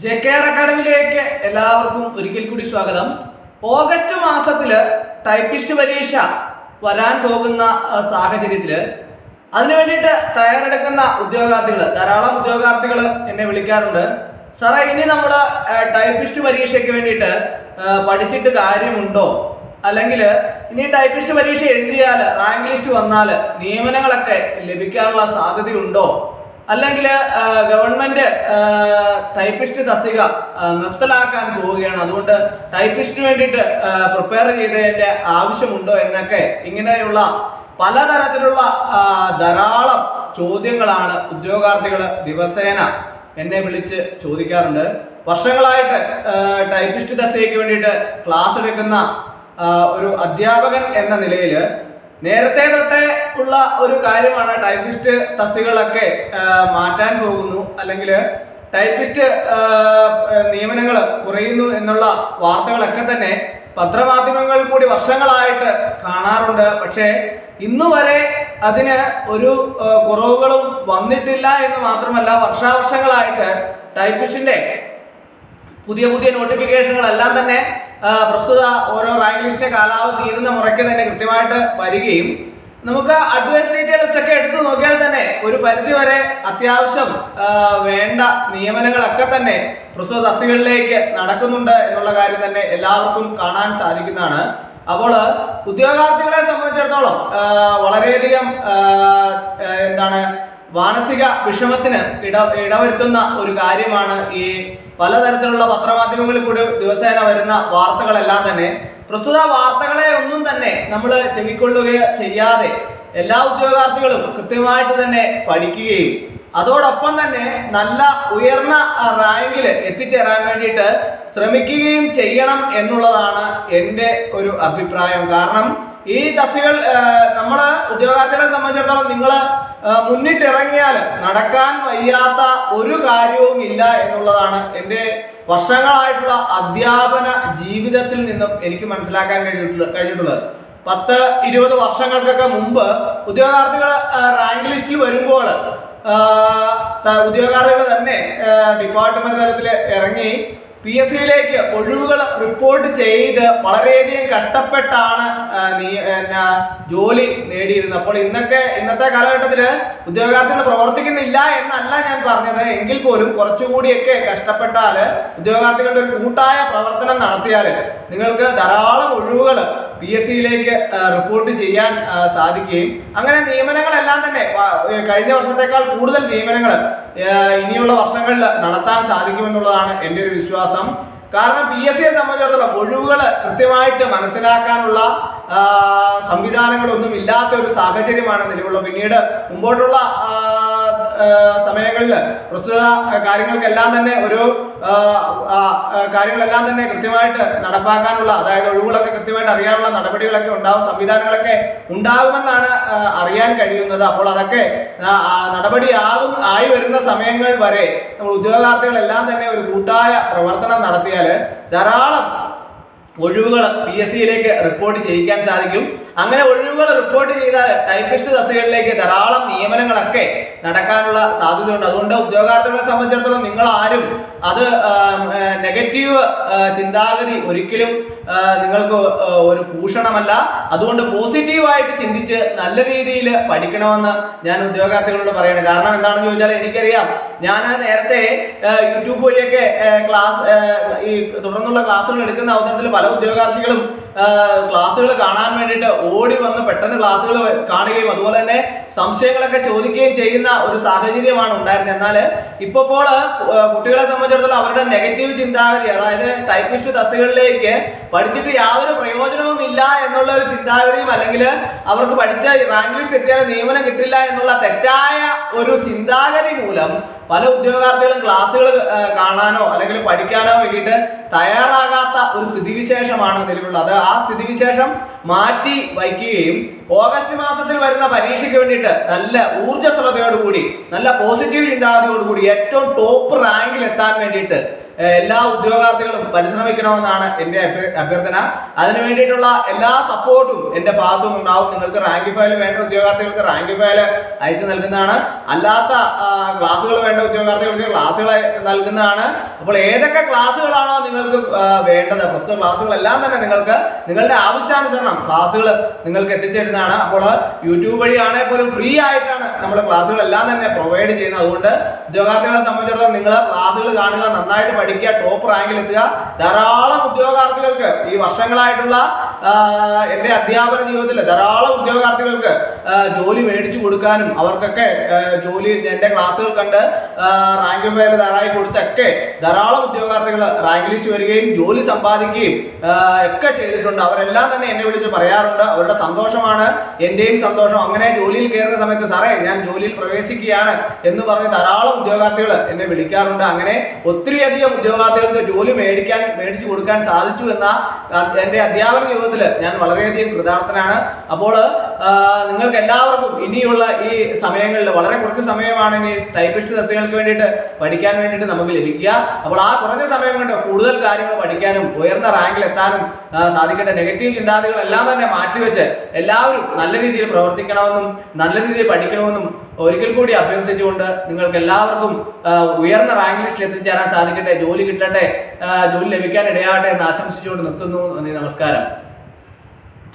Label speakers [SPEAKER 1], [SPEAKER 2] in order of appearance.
[SPEAKER 1] J K R അക്കാഡമിയിലേക്ക് എല്ലാവർക്കും ഒരിക്കൽ കൂടി സ്വാഗതം. ഓഗസ്റ്റ് മാസത്തിൽ ടൈപ്പിസ്റ്റ് പരീക്ഷ വരാൻ പോകുന്ന സാഹചര്യത്തിൽ അതിനു വേണ്ടിയിട്ട് തയ്യാറെടുക്കുന്ന ഉദ്യോഗാർത്ഥികൾ ധാരാളം ഉദ്യോഗാർത്ഥികൾ എന്നെ വിളിക്കാറുണ്ട്. സാറേ ഇനി നമ്മൾ ടൈപ്പിസ്റ്റ് പരീക്ഷയ്ക്ക് വേണ്ടിയിട്ട് പഠിച്ചിട്ട് കാര്യമുണ്ടോ? അല്ലെങ്കിൽ ഇനി ടൈപ്പിസ്റ്റ് പരീക്ഷ എഴുതിയാൽ റാങ്ക് ലിസ്റ്റ് വന്നാൽ നിയമനങ്ങളൊക്കെ ലഭിക്കാനുള്ള സാധ്യതയുണ്ടോ? അല്ലെങ്കിൽ ഗവൺമെന്റ് ടൈപ്പിസ്റ്റ് തസ്തിക നിർത്തലാക്കാൻ പോവുകയാണ്. അതുകൊണ്ട് ടൈപ്പിസ്റ്റിന് വേണ്ടിയിട്ട് പ്രിപ്പയർ ചെയ്തതിന്റെ ആവശ്യമുണ്ടോ എന്നൊക്കെ ഇങ്ങനെയുള്ള പലതരത്തിലുള്ള ധാരാളം ചോദ്യങ്ങളാണ് ഉദ്യോഗാർത്ഥികൾ ദിവസേന എന്നെ വിളിച്ച് ചോദിക്കാറുണ്ട്. വർഷങ്ങളായിട്ട് ടൈപ്പിസ്റ്റ് തസ്തികയ്ക്ക് വേണ്ടിയിട്ട് ക്ലാസ് എടുക്കുന്ന ഒരു അധ്യാപകൻ എന്ന നിലയിൽ നേരത്തെ തൊട്ടേ ഉള്ള ഒരു കാര്യമാണ് ടൈപ്പിസ്റ്റ് തസ്തികളൊക്കെ മാറ്റാൻ പോകുന്നു. അല്ലെങ്കിൽ ടൈപ്പിസ്റ്റ് നിയമനങ്ങൾ കുറയുന്നു എന്നുള്ള വാർത്തകളൊക്കെ തന്നെ പത്രമാധ്യമങ്ങൾ കൂടി വർഷങ്ങളായിട്ട് കാണാറുണ്ട്. പക്ഷേ ഇന്നു വരെ അതിന് ഒരു കുറവുകളും വന്നിട്ടില്ല എന്ന് മാത്രമല്ല വർഷാവർഷങ്ങളായിട്ട് ടൈപ്പിസ്റ്റിന്റെ പുതിയ പുതിയ നോട്ടിഫിക്കേഷനുകളെല്ലാം തന്നെ പ്രസ്തുത ഓരോ റാങ്ക് ലിസ്റ്റിന്റെ കാലാവധി തീരുന്ന മുറയ്ക്ക് തന്നെ കൃത്യമായിട്ട് വരികയും നമുക്ക് അഡ്വൈസ് ഡീറ്റെയിൽസ് ഒക്കെ എടുത്തു നോക്കിയാൽ തന്നെ ഒരു പരിധി വരെ അത്യാവശ്യം വേണ്ട നിയമനങ്ങളൊക്കെ തന്നെ പ്രസ്തുത തസ്തികളിലേക്ക് നടക്കുന്നുണ്ട് എന്നുള്ള കാര്യം തന്നെ എല്ലാവർക്കും കാണാൻ സാധിക്കുന്നതാണ്. അപ്പോൾ ഉദ്യോഗാർത്ഥികളെ സംബന്ധിച്ചിടത്തോളം വളരെയധികം എന്താണ് മാനസിക വിഷമത്തിന് ഇട ഇടവരുത്തുന്ന ഒരു കാര്യമാണ് ഈ പലതരത്തിലുള്ള പത്രമാധ്യമങ്ങളിൽ കൂടി ദിവസേന വരുന്ന വാർത്തകളെല്ലാം തന്നെ. പ്രസ്തുത വാർത്തകളെ ഒന്നും തന്നെ നമ്മൾ ചെവിക്കൊള്ളുകയോ ചെയ്യാതെ എല്ലാ ഉദ്യോഗാർത്ഥികളും കൃത്യമായിട്ട് തന്നെ പഠിക്കുകയും അതോടൊപ്പം തന്നെ നല്ല ഉയർന്ന റാങ്കിൽ എത്തിച്ചേരാൻ വേണ്ടിയിട്ട് ശ്രമിക്കുകയും ചെയ്യണം എന്നുള്ളതാണ് എന്റെ ഒരു അഭിപ്രായം. കാരണം ഈ തസ്തികൾ നമ്മൾ ഉദ്യോഗാർത്ഥികളെ സംബന്ധിച്ചിടത്തോളം നിങ്ങൾ മുന്നിട്ടിറങ്ങിയാൽ നടക്കാൻ വയ്യാത്ത ഒരു കാര്യവും ഇല്ല എന്നുള്ളതാണ് എന്റെ വർഷങ്ങളായിട്ടുള്ള അധ്യാപന ജീവിതത്തിൽ നിന്നും എനിക്ക് മനസ്സിലാക്കാൻ കഴിഞ്ഞിട്ടുള്ള കഴിഞ്ഞിട്ടുള്ളത്. പത്ത് ഇരുപത് വർഷങ്ങൾക്കൊക്കെ മുമ്പ് ഉദ്യോഗാർത്ഥികൾ റാങ്ക് ലിസ്റ്റിൽ വരുമ്പോൾ ഉദ്യോഗാർത്ഥികൾ തന്നെ ഡിപ്പാർട്ട്മെന്റ് തലത്തിൽ ഇറങ്ങി പി എസ് സിയിലേക്ക് ഒഴിവുകൾ റിപ്പോർട്ട് ചെയ്ത് വളരെയധികം കഷ്ടപ്പെട്ടാണ് എന്നാ, ജോലി നേടിയിരുന്നത്. അപ്പോൾ ഇന്നൊക്കെ ഇന്നത്തെ കാലഘട്ടത്തിൽ ഉദ്യോഗാർത്ഥികൾ പ്രവർത്തിക്കുന്നില്ല എന്നല്ല ഞാൻ പറഞ്ഞത്. എങ്കിൽ പോലും കുറച്ചുകൂടിയൊക്കെ കഷ്ടപ്പെട്ടാൽ ഉദ്യോഗാർത്ഥികളുടെ ഒരു കൂട്ടായ പ്രവർത്തനം നടത്തിയാൽ നിങ്ങൾക്ക് ധാരാളം ഒഴിവുകൾ പി എസ് സിയിലേക്ക് റിപ്പോർട്ട് ചെയ്യാൻ സാധിക്കുകയും. അങ്ങനെ നിയമനങ്ങളെല്ലാം തന്നെ കഴിഞ്ഞ വർഷത്തേക്കാൾ കൂടുതൽ നിയമനങ്ങൾ ഇനിയുള്ള വർഷങ്ങളിൽ നടത്താൻ സാധിക്കുമെന്നുള്ളതാണ് എന്റെ ഒരു വിശ്വാസം. കാരണം പി എസ് സിയെ സംബന്ധിച്ചിടത്തോളം ഒഴിവുകൾ കൃത്യമായിട്ട് മനസ്സിലാക്കാനുള്ള സംവിധാനങ്ങളൊന്നും ഇല്ലാത്ത ഒരു സാഹചര്യമാണ് നിലവിലുള്ളത്. പിന്നീട് മുമ്പോട്ടുള്ള സമയങ്ങളിൽ പ്രസ്തുത കാര്യങ്ങൾക്കെല്ലാം തന്നെ ഒരു കാര്യങ്ങളെല്ലാം തന്നെ കൃത്യമായിട്ട് നടപ്പാക്കാനുള്ള അതായത് ഒഴിവുകളൊക്കെ കൃത്യമായിട്ട് അറിയാനുള്ള നടപടികളൊക്കെ ഉണ്ടാവും സംവിധാനങ്ങളൊക്കെ ഉണ്ടാകുമെന്നാണ് അറിയാൻ കഴിയുന്നത്. അപ്പോൾ അതൊക്കെ നടപടി ആയി വരുന്ന സമയങ്ങൾ വരെ നമ്മൾ ഉദ്യോഗാർത്ഥികളെല്ലാം തന്നെ ഒരു കൂട്ടായ പ്രവർത്തനം നടത്തിയാൽ ധാരാളം ഒഴിവുകൾ പി എസ് സിയിലേക്ക് റിപ്പോർട്ട് ചെയ്യിക്കാൻ സാധിക്കും. അങ്ങനെ ഒഴിവുകൾ റിപ്പോർട്ട് ചെയ്ത ടൈപ്പിസ്റ്റ് തസ്തികകളിലേക്ക് ധാരാളം നിയമനങ്ങളൊക്കെ നടക്കാനുള്ള സാധ്യതയുണ്ട്. അതുകൊണ്ട് ഉദ്യോഗാർത്ഥികളെ സംബന്ധിച്ചിടത്തോളം നിങ്ങൾ ആരും അത് നെഗറ്റീവ് ചിന്താഗതി ഒരിക്കലും നിങ്ങൾക്ക് ഒരു ഭൂഷണമല്ല. അതുകൊണ്ട് പോസിറ്റീവായിട്ട് ചിന്തിച്ച് നല്ല രീതിയിൽ പഠിക്കണമെന്ന് ഞാൻ ഉദ്യോഗാർത്ഥികളോട് പറയണം. കാരണം എന്താണെന്ന് ചോദിച്ചാൽ എനിക്കറിയാം ഞാൻ നേരത്തെ യൂട്യൂബ് വഴിയൊക്കെ ക്ലാസ് ഈ തുടർന്നുള്ള ക്ലാസ്സുകൾ എടുക്കുന്ന അവസരത്തിൽ പല ഉദ്യോഗാർത്ഥികളും ക്ലാസ്സുകൾ കാണാൻ വേണ്ടിയിട്ട് ഓടി വന്ന് പെട്ടെന്ന് ക്ലാസ്സുകൾ കാണുകയും അതുപോലെ തന്നെ സംശയങ്ങളൊക്കെ ചോദിക്കുകയും ചെയ്യുന്ന ഒരു സാഹചര്യമാണ് ഉണ്ടായിരുന്നത്. എന്നാൽ ഇപ്പോൾ കുട്ടികളെ സംബന്ധിച്ചിടത്തോളം അവരുടെ നെഗറ്റീവ് ചിന്താഗതി അതായത് ടൈപ്പിസ്റ്റ് തസ്തികളിലേക്ക് പഠിച്ചിട്ട് യാതൊരു പ്രയോജനവും ഇല്ല എന്നുള്ള ഒരു ചിന്താഗതിയും അല്ലെങ്കിൽ അവർക്ക് പഠിച്ച റാങ്ക് ലിസ്റ്റ് എത്തിയാൽ നിയമനം കിട്ടില്ല എന്നുള്ള തെറ്റായ ഒരു ചിന്താഗതി മൂലം പല ഉദ്യോഗാർത്ഥികളും ക്ലാസ്സുകൾ കാണാനോ അല്ലെങ്കിൽ പഠിക്കാനോ വേണ്ടിയിട്ട് തയ്യാറാകാത്ത ഒരു സ്ഥിതിവിശേഷമാണ് നിലവിലുള്ളത്. ആ സ്ഥിതിവിശേഷം മാറ്റി വയ്ക്കുകയും ഓഗസ്റ്റ് മാസത്തിൽ വരുന്ന പരീക്ഷയ്ക്ക് വേണ്ടിയിട്ട് നല്ല ഊർജസ്വലതയോടുകൂടി നല്ല പോസിറ്റീവ് ചിന്താഗതിയോടുകൂടി ഏറ്റവും ടോപ്പ് റാങ്കിൽ എത്താൻ വേണ്ടിയിട്ട് എല്ലാ ഉദ്യോഗാർത്ഥികളും പരിശ്രമിക്കണമെന്നാണ് എന്റെ അഭ്യ- അഭ്യർത്ഥന. അതിനു വേണ്ടിയിട്ടുള്ള എല്ലാ സപ്പോർട്ടും എന്റെ ഭാഗത്തും ഉണ്ടാവും. നിങ്ങൾക്ക് റാങ്ക് ഫയൽ വേണ്ട ഉദ്യോഗാർത്ഥികൾക്ക് റാങ്ക് ഫയൽ അയച്ചു നൽകുന്നതാണ്. അല്ലാത്ത ക്ലാസ്സുകൾ വേണ്ട ഉദ്യോഗാർത്ഥികൾക്ക് ക്ലാസ്സുകൾ നൽകുന്നതാണ്. അപ്പോൾ ഏതൊക്കെ ക്ലാസ്സുകളാണോ നിങ്ങൾക്ക് വേണ്ടത് പ്രസ്തുത ക്ലാസ്സുകളെല്ലാം തന്നെ നിങ്ങൾക്ക് നിങ്ങളുടെ ആവശ്യാനുസരണം ക്ലാസ്സുകൾ നിങ്ങൾക്ക് എത്തിച്ചേരുന്നതാണ്. അപ്പോൾ യൂട്യൂബ് വഴിയാണെങ്കിൽ പോലും ഫ്രീ ആയിട്ടാണ് നമ്മൾ ക്ലാസ്സുകളെല്ലാം തന്നെ പ്രൊവൈഡ് ചെയ്യുന്നത്. അതുകൊണ്ട് ഉദ്യോഗാർത്ഥികളെ സംബന്ധിച്ചിടത്തോളം നിങ്ങൾ ക്ലാസ്സുകൾ കാണുക നന്നായിട്ട് പഠിക്കുക ടോപ്പ് റാങ്കിൽ എത്തുക. ധാരാളം ഉദ്യോഗാർത്ഥികൾക്ക് ഈ വർഷങ്ങളായിട്ടുള്ള എന്റെ അധ്യാപന ജീവിതത്തിൽ ധാരാളം ഉദ്യോഗാർത്ഥികൾക്ക് ജോലി മേടിച്ചു കൊടുക്കാനും അവർക്കൊക്കെ ജോലി എന്റെ ക്ലാസ്സുകൾ കണ്ട് റാങ്ക് പേര് ധാരാളം കൊടുത്തൊക്കെ ധാരാളം ഉദ്യോഗാർത്ഥികൾ റാങ്ക് ലിസ്റ്റ് വരികയും ജോലി സമ്പാദിക്കുകയും ഒക്കെ ചെയ്തിട്ടുണ്ട്. അവരെല്ലാം തന്നെ എന്നെ വിളിച്ച് പറയാറുണ്ട്. അവരുടെ സന്തോഷമാണ് എന്റെയും സന്തോഷം. അങ്ങനെ ജോലിയിൽ കയറുന്ന സമയത്ത് സാറേ ഞാൻ ജോലിയിൽ പ്രവേശിക്കുകയാണ് എന്ന് പറഞ്ഞ് ധാരാളം ഉദ്യോഗാർത്ഥികൾ എന്നെ വിളിക്കാറുണ്ട്. അങ്ങനെ ഒത്തിരിയധികം ഉദ്യോഗാർത്ഥികൾക്ക് ജോലി മേടിക്കാൻ മേടിച്ചു കൊടുക്കാൻ സാധിച്ചു എന്ന എന്റെ അധ്യാപന യോഗത്തിൽ ഞാൻ വളരെയധികം കൃതാർത്ഥനാണ്. അപ്പോൾ നിങ്ങൾക്ക് എല്ലാവർക്കും ഇനിയുള്ള ഈ സമയങ്ങളിൽ വളരെ കുറച്ച് സമയമാണ് ഇനി ടൈപ്പിസ്റ്റ് തസ്തികൾക്ക് വേണ്ടിയിട്ട് പഠിക്കാൻ വേണ്ടിയിട്ട് നമുക്ക് ലഭിക്കുക. അപ്പോൾ ആ കുറഞ്ഞ സമയം കൊണ്ട് കൂടുതൽ കാര്യങ്ങൾ പഠിക്കാനും ഉയർന്ന റാങ്കിൽ എത്താനും സാധിക്കട്ടെ. നെഗറ്റീവ് ചിന്താഗതികളെല്ലാം തന്നെ മാറ്റിവെച്ച് എല്ലാവരും നല്ല രീതിയിൽ പ്രവർത്തിക്കണമെന്നും നല്ല രീതിയിൽ പഠിക്കണമെന്നും ഒരിക്കൽ കൂടി അഭ്യർത്ഥിച്ചുകൊണ്ട് നിങ്ങൾക്ക് എല്ലാവർക്കും ഉയർന്ന റാങ്ക് ലിസ്റ്റിൽ എത്തിച്ചേരാൻ സാധിക്കട്ടെ ജോലി കിട്ടട്ടെ ജോലി ലഭിക്കാൻ ഇടയാകട്ടെ എന്ന് ആശംസിച്ചുകൊണ്ട് നിർത്തുന്നു. നന്ദി നമസ്കാരം.